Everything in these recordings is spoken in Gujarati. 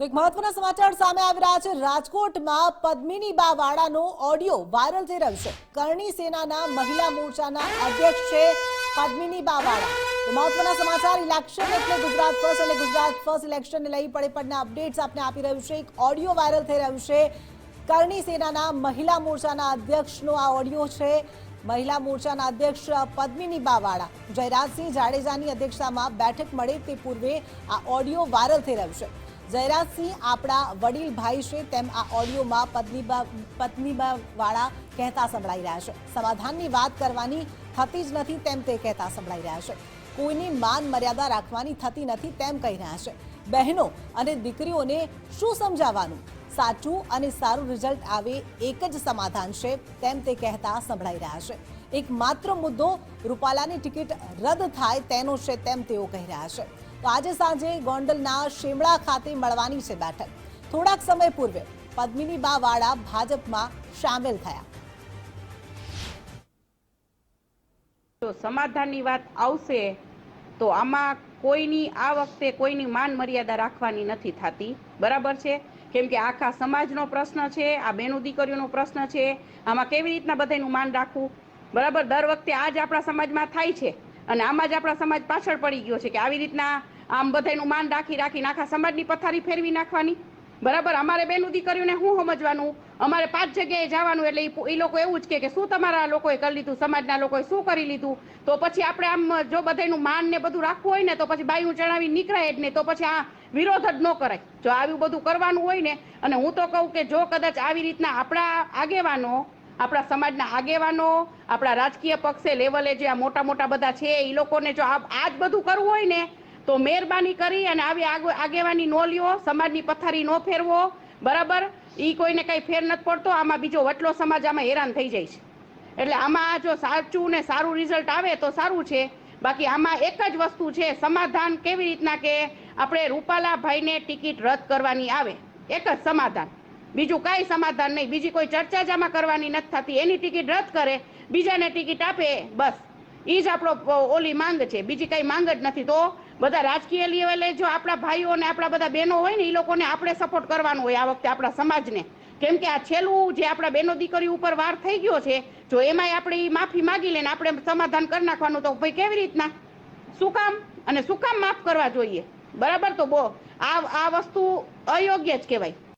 તો એક મહત્વના સમાચાર સામે આવી રહ્યા છે. રાજકોટમાં પદ્મિની બા વાળાનો ઓડિયો વાયરલ થઈ રહ્યો છે. કરણી સેનાના મહિલા મોરચાના અધ્યક્ષ છે પદ્મિની બા વાળા તો મહત્વના સમાચાર, ઇલેક્શન એટલે ગુજરાત ફર્સ્ટ અને ગુજરાત ફર્સ્ટ ઇલેક્શનને લઈ પડે પડના અપડેટ્સ આપને આપી રહ્યું છે. એક ઓડિયો વાયરલ થઈ રહ્યું છે. કરણી સેનાના મહિલા મોરચાના અધ્યક્ષનો આ ઓડિયો છે. મહિલા મોરચાના અધ્યક્ષ પદ્મિની બાવાળા જયરાજસિંહ જાડેજાની અધ્યક્ષતામાં બેઠક મળે તે પૂર્વે આ ઓડિયો વાયરલ થઈ રહ્યું છે. જયરાજસિંહ આપણા વડીલ ભાઈ છે, તેમ આ ઓડિયોમાં પત્નીબા પત્નીબા વાળા કહેતા સંભળાઈ રહ્યા છે. સમાધાનની વાત કરવાની થતી જ નથી તેમ તે કહેતા સંભળાઈ રહ્યા છે. કોઈની માન મર્યાદા રાખવાની થતી નથી તેમ કહી રહ્યા છે. બહેનો અને દીકરીઓને શું સમજાવવાનું? સાચું અને સારું રિઝલ્ટ આવે એક જ સમાધાન છે તેમ તે કહેતા સંભળાઈ રહ્યા છે. એક માત્ર મુદ્દો રૂપાલાની ટિકિટ રદ થાય તેનો છે તેમ તેઓ કહી રહ્યા છે. તો આજે સાંજે ગોંડલના શેમળા ખાતે મળવાની છે બેઠક. થોડાક સમય પૂર્વે પદ્મિની બા વાળા ભાજપમાં સામેલ થયા. જો સમાધાનની વાત આવશે, તો આમાં કોઈની આ વખતે કોઈની માન મર્યાદા રાખવાની નથી થતી. બરાબર છે? કેમ કે આખા સમાજનો પ્રશ્ન છે, આ બેનું દીકરીઓનો પ્રશ્ન છે, આમાં કેવી રીતના બધાનું માન રાખવું? બરાબર? દર વખતે આ જ આપણા સમાજમાં થાય છે. અને આમાં જ આપણા સમાજ પાછળ પડી ગયો છે કે આવી રીતના આમ બધાનું માન રાખી રાખીને આખા સમાજની પથારી ફેરવી નાખવાની. બરાબર? અમારે બેનું દીકરીઓને શું સમજવાનું? અમારે પાંચ જગ્યાએ જવાનું એટલે ઈ લોકો એવું જ કે શું તમારા લોકોએ કરી લીધું? સમાજના લોકોએ શું કરી લીધું? તો પછી આપણે આમ જો બધાનું માન ને બધું રાખવું હોય ને તો પછી બાયું ચણાવી નીકળાય જ નહીં. તો પછી આ વિરોધ જ ન કરાય. જો આવું બધું કરવાનું હોય ને, અને હું તો કહું કે જો કદાચ આવી રીતના આપણા આગેવાનો આપણા સમાજના આગેવાનો, આપણા રાજકીય પક્ષે લેવલે જે આ મોટા મોટા બધા છે, એ લોકોને જો આ જ બધું કરવું હોય ને, તો મહેરબાની કરી અને આવી આગ- આગેવાની નો લ્યો, સમાજની પથારી નો ફેરવો. બરાબર? એ કોઈને કંઈ ફેર નથી પડતો. આમાં બીજો વટલો સમાજ આમાં હેરાન થઈ જાય છે. એટલે આમાં જો સાચું ને સારું રિઝલ્ટ આવે તો સારું છે. બાકી આમાં એક જ વસ્તુ છે, સમાધાન કેવી રીતના કે આપણે રૂપાલાભાઈને ટિકિટ રદ કરવાની આવે. એક જ સમાધાન. બીજું કાંઈ સમાધાન નહીં. બીજી કોઈ ચર્ચા જ આમાં કરવાની નથી થતી. એની ટિકિટ રદ કરે, બીજાને ટિકિટ આપે, બસ. એ જ આપણો ઓલી માંગ છે. બીજી કઈ માંગ જ નથી. તો બધા રાજકીય લેવલે જો આપણા ભાઈઓ અને આપણા બધા બહેનો હોય ને એ લોકોને આપણે સપોર્ટ કરવાનો હોય આ વખતે આપણા સમાજને. કેમ કે આ છેલ્લું જે આપણા બહેનો દીકરી ઉપર વાર થઈ ગયો છે, જો એમાંય આપણે એ માફી માગી લઈને આપણે સમાધાન કરી નાખવાનું, તો ભાઈ કેવી રીતના? શું કામ? અને શું કામ માફ કરવા જોઈએ? બરાબર તો બો આ આ વસ્તુ અયોગ્ય જ કહેવાય.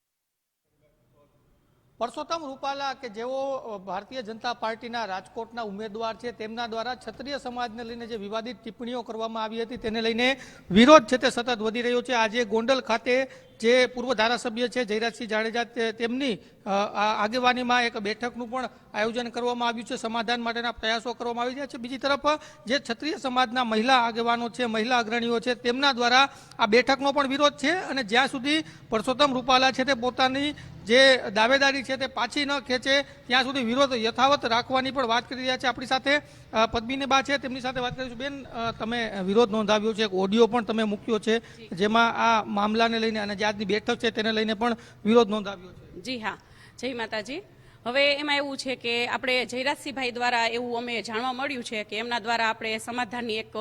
પરસોત્તમ રૂપાલા કે જેઓ ભારતીય જનતા પાર્ટીના રાજકોટના ઉમેદવાર છે, તેમના દ્વારા ક્ષત્રિય સમાજને લઈને જે વિવાદિત ટિપ્પણીઓ કરવામાં આવી હતી, તેને લઈને વિરોધ છે તે સતત વધી રહ્યો છે. આજે ગોંડલ ખાતે જે પૂર્વ ધારાસભ્ય છે, જયરાજસિંહ જાડેજા તેમની આગેવાનીમાં એક બેઠકનું પણ આયોજન કરવામાં આવ્યું છે, સમાધાન માટેના પ્રયાસો કરવામાં આવી રહ્યા છે. બીજી તરફ, જે ક્ષત્રિય સમાજના મહિલા આગેવાનો છે, મહિલા અગ્રણીઓ છે, તેમના દ્વારા આ બેઠકનો પણ વિરોધ છે અને જ્યાં સુધી પરસોત્તમ રૂપાલા છે તે પોતાની જે દાવેદારી છે તે પાછી ન ખેંચે, ત્યાં સુધી વિરોધ યથાવત રાખવાની પણ વાત કરી રહ્યા છે આપણી સાથે. પદ્મિની બા છે, તેમની સાથે વાત કરીશું. બેન તમે વિરોધ નોંધાવ્યો છે, એક ઓડિયો પણ તમે મૂક્યો છે, જેમાં આ મામલાને લઈને અને જે આજની બેઠક છે તેને લઈને પણ વિરોધ નોંધાવ્યો છે. જી હા. જય માતાજી. હવે એમાં એવું છે કે આપણે જયરાજસિંહભાઈ દ્વારા એવું અમે જાણવા મળ્યું છે કે એમના દ્વારા આપણે સમાધાનની એક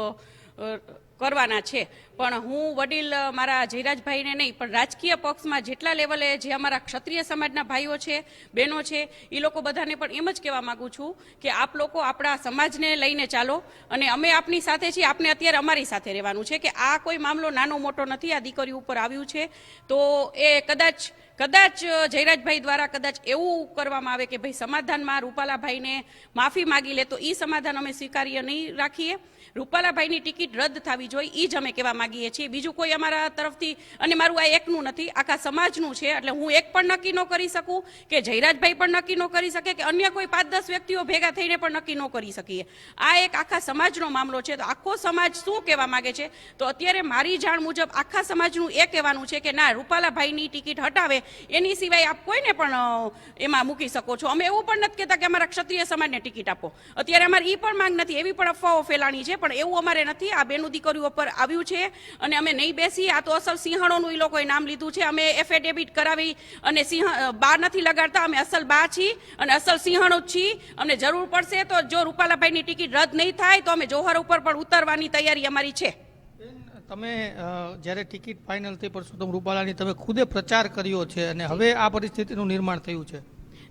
કરવાના છે. પણ હું વડીલ મારા જયરાજભાઈને નહીં, પણ રાજકીય પક્ષમાં જેટલા લેવલે જે અમારા ક્ષત્રિય સમાજના ભાઈઓ છે, બહેનો છે એ લોકો બધાને પણ એમ જ કહેવા માગું છું કે આપ લોકો આપણા સમાજને લઈને ચાલો અને અમે આપની સાથે છીએ, આપને અત્યારે અમારી સાથે રહેવાનું છે કે આ કોઈ મામલો નાનો મોટો નથી, આ દીકરી ઉપર આવ્યું છે. તો એ કદાચ કદાચ જયરાજભાઈ દ્વારા કદાચ એવું કરવામાં આવે કે ભાઈ સમાધાનમાં રૂપાલાભાઈને માફી માગી લે, તો એ સમાધાન અમે સ્વીકાર્ય નહીં રાખીએ. રૂપાલાભાઈની ટિકિટ રદ થવી જોઈએ એ જ અમે કહેવા માંગીએ છીએ. બીજું કોઈ અમારા તરફથી, અને મારું આ એકનું નથી, આખા સમાજનું છે, એટલે હું એક પણ નક્કી ન કરી શકું, કે જયરાજભાઈ પણ નક્કી ન કરી શકે, કે અન્ય કોઈ પાંચ દસ વ્યક્તિઓ ભેગા થઈને પણ નક્કી ન કરી શકીએ. આ એક આખા સમાજનો મામલો છે, તો આખો સમાજ શું કહેવા માંગે છે? તો અત્યારે મારી જાણ મુજબ આખા સમાજનું એ કહેવાનું છે કે ના, રૂપાલાભાઈની ટિકિટ હટાવે એની સિવાય આપ કોઈને પણ એમાં મૂકી શકો છો. અમે એવું પણ નથી કહેતા કે અમારા ક્ષત્રિય સમાજને ટિકિટ આપો. અત્યારે અમારી એ પણ માંગ નથી. એવી પણ અફવાઓ ફેલાણી છે, પણ એવું અમારે નથી. આ બેનું દીકરીઓ પર આવ્યું છે અને અમે નહીં બેસી. આ તો અસલ સિંહણોનું એ લોકોએ નામ લીધું છે. અમે એફિડેવિટ કરાવી અને સિંહ બા નથી લગાડતા. અમે અસલ બા છીએ અને અસલ સિંહણો જ છીએ અમને જરૂર પડશે તો જો રૂપાલાભાઈની ટિકિટ રદ નહીં થાય તો અમે જોહર ઉપર પણ ઉતરવાની તૈયારી અમારી છે. તમે જ્યારે ટિકિટ ફાઇનલ થઈ પરસોત્તમ રૂપાલાની તમે ખુદે પ્રચાર કર્યો છે અને હવે આ પરિસ્થિતિનું નિર્માણ થયું છે.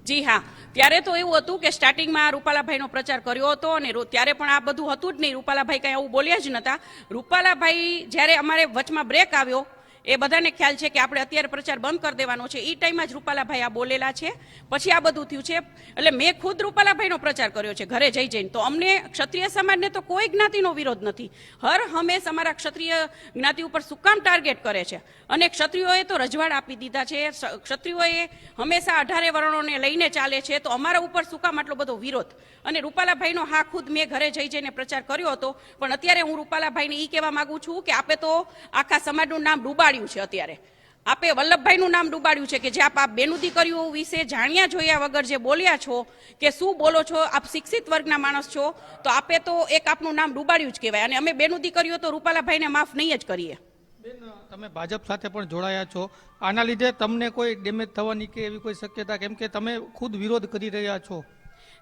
જી હા. ત્યારે તો એવું હતું કે સ્ટાર્ટિંગમાં રૂપાલાભાઈનો પ્રચાર કર્યો હતો અને ત્યારે પણ આ બધું હતું જ નહીં. રૂપાલાભાઈ કાંઈ આવું બોલ્યા જ નહોતા રૂપાલાભાઈ જ્યારે અમારે વચમાં બ્રેક આવ્યો એ બધાને ખ્યાલ છે કે આપણે અત્યારે પ્રચાર બંધ કરી દેવાનો છે. એ ટાઈમમાં જ રૂપાલાભાઈ આ બોલેલા છે. પછી આ બધું થયું છે. એટલે મેં ખુદ રૂપાલાભાઈનો પ્રચાર કર્યો છે ઘરે જઈ જઈને. તો અમને ક્ષત્રિય સમાજને તો કોઈ જ્ઞાતિનો વિરોધ નથી. હર હંમેશ અમારા ક્ષત્રિય જ્ઞાતિ ઉપર શું કામ ટાર્ગેટ કરે છે? અને ક્ષત્રિયોએ તો રજવાડ આપી દીધા છે. ક્ષત્રિયોએ હંમેશા અઢારે વર્ણોને લઈને ચાલે છે. તો અમારા ઉપર શું કામ આટલો બધો વિરોધ? અને રૂપાલાભાઈનો હા ખુદ મેં ઘરે જઈ જઈને પ્રચાર કર્યો હતો. પણ અત્યારે હું રૂપાલાભાઈને એ કહેવા માગું છું કે આપે તો આખા સમાજનું નામ ડૂબાડ્યું છે અત્યારે. આપે વલ્લભભાઈનું નામ ડૂબાડ્યું છે કે જે આપ આ બેનું દીકરીઓ વિશે જાણ્યા જોયા વગર જે બોલ્યા છો, કે શું બોલો છો, આપ શિક્ષિત વર્ગના માણસ છો, તો આપે તો એક આપનું નામ ડૂબાડ્યું જ કહેવાય. અને અમે બેનું દીકરીઓ તો રૂપાલાભાઈને માફ નહીં જ કરીએ. બેન, તમે ભાજપ સાથે પણ જોડાયા છો. આના લીધે તમને કોઈ ડેમેજ થવાની કે એવી કોઈ શક્યતા? કેમ કે તમે ખુદ વિરોધ કરી રહ્યા છો.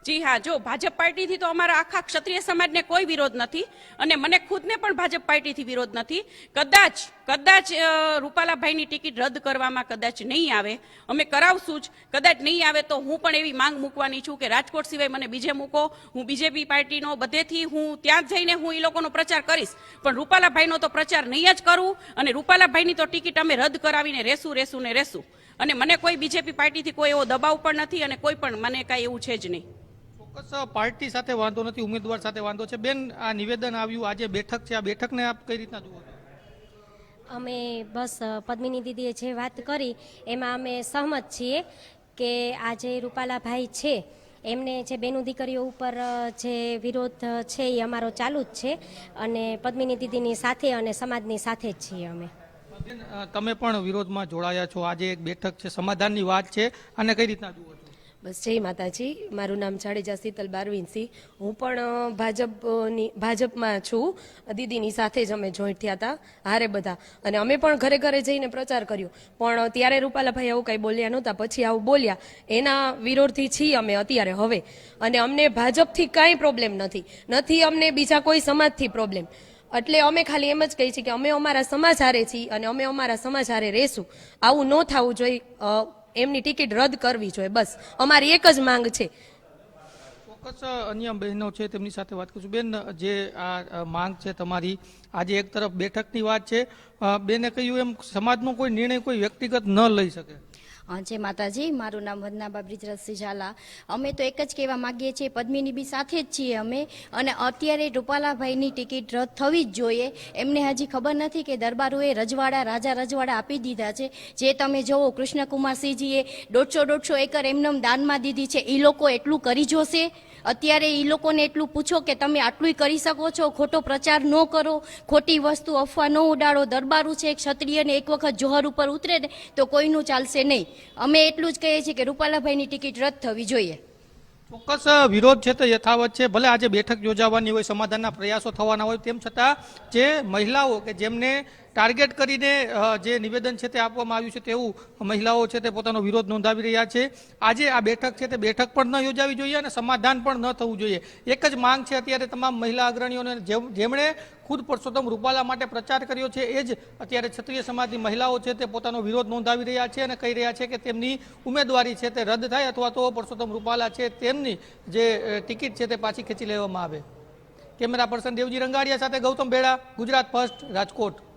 જી હા, જો ભાજપ પાર્ટીથી તો અમારા આખા ક્ષત્રિય સમાજને કોઈ વિરોધ નથી અને મને ખુદને પણ ભાજપ પાર્ટીથી વિરોધ નથી. કદાચ કદાચ રૂપાલાભાઈની ટિકિટ રદ કરવામાં કદાચ નહીં આવે, અમે કરાવશું જ. કદાચ નહીં આવે તો હું પણ એવી માંગ મૂકવાની છું કે રાજકોટ સિવાય મને બીજે મૂકો, હું બીજેપી પાર્ટીનો, બધેથી હું ત્યાં જઈને હું એ લોકોનો પ્રચાર કરીશ. પણ રૂપાલાભાઈનો તો પ્રચાર નહીં જ કરું અને રૂપાલાભાઈની તો ટિકિટ અમે રદ કરાવીને રહેશું રહેશું ને રહેશું અને મને કોઈ બીજેપી પાર્ટીથી કોઈ એવો દબાવ પણ નથી અને કોઈ પણ મને કાંઈ એવું છે જ નહીં. ચોક્કસ પાર્ટી સાથે વાંધો નથી ઉમેદવાર સાથે વાંધો છે. બેન આ નિવેદન આવ્યું આજે બેઠક છે. આ બેઠકને આપ કઈ રીતના જુઓ અમે બસ પદ્મિની દીદીએ જે વાત કરી એમાં અમે સહમત છીએ કે આ જે રૂપાલાભાઈ છે એમને જે બેનું દીકરીઓ ઉપર જે વિરોધ છે એ અમારો ચાલુ જ છે અને પદ્મિની દીદીની સાથે અને સમાજની સાથે જ છીએ અમે. તમે પણ વિરોધમાં જોડાયા છો. આજે એક બેઠક છે. સમાધાનની વાત છે. અને કઈ રીતના જુઓ છો? બસ જય માતાજી. મારું નામ જાડેજા શીતલ બારવીનસિંહ. હું પણ ભાજપની, ભાજપમાં છું. દીદીની સાથે જ અમે જોઈન્ટ થયા હતા, હારે બધા. અને અમે પણ ઘરે ઘરે જઈને પ્રચાર કર્યો. પણ ત્યારે રૂપાલાભાઈ આવું કંઈ બોલ્યા નહોતા, પછી આવું બોલ્યા. એના વિરોધથી છીએ અમે અત્યારે હવે. અને અમને ભાજપથી કાંઈ પ્રોબ્લેમ નથી. નથી અમને બીજા કોઈ સમાજથી પ્રોબ્લેમ એટલે અમે ખાલી એમ જ કહીએ છીએ કે અમે અમારા સમાજ હારે છીએ અને અમે અમારા સમાજ હારે રહેશું. આવું ન થવું જોઈએ. એમની ટિકિટ રદ કરવી જોઈએ. બસ, અમારી એક જ માંગ છે. ચોક્કસ અન્ય બહેનો છે તેમની સાથે વાત કરીશું. બેન જે આ માંગ છે તમારી, આજે એક તરફ બેઠકની વાત છે. બેને કહ્યું એમ, સમાજનો કોઈ નિર્ણય કોઈ વ્યક્તિગત ન લઈ શકે. જય માતાજી, મારું નામ વંદનાબા બ્રિજરાજસિંહ ઝાલા. અમે તો એક જ કહેવા માંગીએ છીએ, પદ્મિની બી સાથે જ છીએ અમે. અને અત્યારે રૂપાલાભાઈની ટિકિટ રદ થવી જ જોઈએ. એમને હજી ખબર નથી કે દરબારોએ રજવાડા, રાજા રજવાડા આપી દીધા છે. જે તમે જોવો, કૃષ્ણકુમારસિંહજીએ દોઢસો દોઢસો એકર એમનેમ દાનમાં દીધી છે. એ લોકો એટલું કરી જોશે. અત્યારે એ લોકોને એટલું પૂછો કે તમે આટલું કરી શકો છો, ખોટો પ્રચાર ન કરો, ખોટી વસ્તુ અફવા ન ઉડાડો, દરબારું છે ક્ષત્રિયને એક વખત જોહર ઉપર ઉતરે ને તો કોઈનું ચાલશે નહીં. અમે એટલું જ કહીએ છીએ કે રૂપાલાભાઈની ટિકિટ રદ થવી જોઈએ. ચોક્કસ વિરોધ છે તે યથાવત છે. ભલે આજે બેઠક યોજાવાની હોય, સમાધાનના પ્રયાસો થવાના હોય, તેમ છતાં જે મહિલાઓ કે જેમને ટાર્ગેટ કરીને જે નિવેદન છે તે આપવામાં આવ્યું છે તેવું મહિલાઓ છે તે પોતાનો વિરોધ નોંધાવી રહ્યા છે. આજે આ બેઠક છે તે બેઠક પણ ન યોજાવી જોઈએ અને સમાધાન પણ ન થવું જોઈએ. એક જ માંગ છે અત્યારે તમામ મહિલા અગ્રણીઓને જેમ- જેમણે ખુદ પરસોત્તમ રૂપાલા માટે પ્રચાર કર્યો છે, એ જ અત્યારે ક્ષત્રિય સમાજની મહિલાઓ છે તે પોતાનો વિરોધ નોંધાવી રહ્યા છે અને કહી રહ્યા છે કે તેમની ઉમેદવારી છે તે રદ થાય અથવા તો પરસોત્તમ રૂપાલા છે તેમની જે ટિકિટ છે તે પાછી ખેંચી લેવામાં આવે. કેમેરા પર્સન દેવજી રંગાડિયા સાથે ગૌતમ બેડા ગુજરાત ફર્સ્ટ, રાજકોટ.